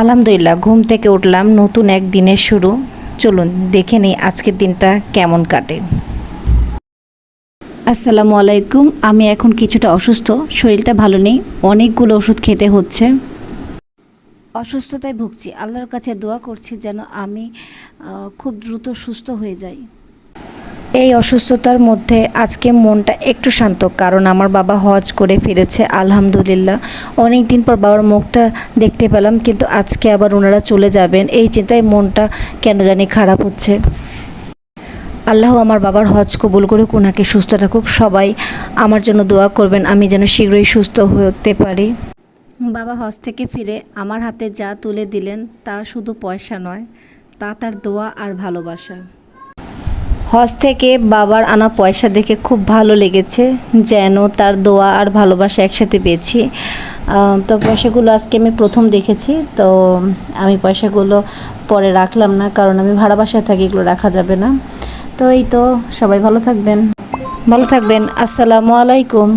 আলহামদুলিল্লাহ, ঘুম থেকে উঠলাম, নতুন এক দিনের শুরু। চলুন, দেখে নিই আজকের দিনটা কেমন কাটে। আসসালামু আলাইকুম, আমি এখন কিছুটা অসুস্থ, শরীরটা ভালো নেই, অনেকগুলো ওষুধ খেতে হচ্ছে। অসুস্থতায় ভুগছি, আল্লাহর কাছে দোয়া করছি যেন আমি খুব দ্রুত সুস্থ হয়ে যাই। এই অসুস্থতার মধ্যে আজকে মনটা একটু শান্ত, কারণ আমার বাবা হজ করে ফিরেছে, আলহামদুলিল্লাহ। অনেক দিন পর বাবার মুখটা দেখতে পেলাম, কিন্তু আজকে আবার ওনারা চলে যাবেন। এই চিন্তায় মনটা কেন জানি খারাপ হচ্ছে। আল্লাহ আমার বাবার হজ কবুল করুক, ওনাকে সুস্থ রাখুক সবাই আমার জন্য দোয়া করবেন, আমি যেন শীঘ্রই সুস্থ হতে পারি। বাবা হজ থেকে ফিরে আমার হাতে যা তুলে দিলেন, তা শুধু পয়সা নয়, তা তার দোয়া আর ভালোবাসা। হজ থেকে বাবার আনা পয়সা দেখে খুব ভালো লেগেছে, যেন তার দোয়া আর ভালোবাসা একসাথে পেয়েছি। তো পয়সাগুলো আজকে আমি প্রথম দেখেছি, তো আমি পয়সাগুলো পরে রাখলাম না, কারণ আমি ভাড়া বাসায় থাকি, এগুলো রাখা যাবে না। তো এই তো, সবাই ভালো থাকবেন। ভালো থাকবেন, আসসালামু আলাইকুম।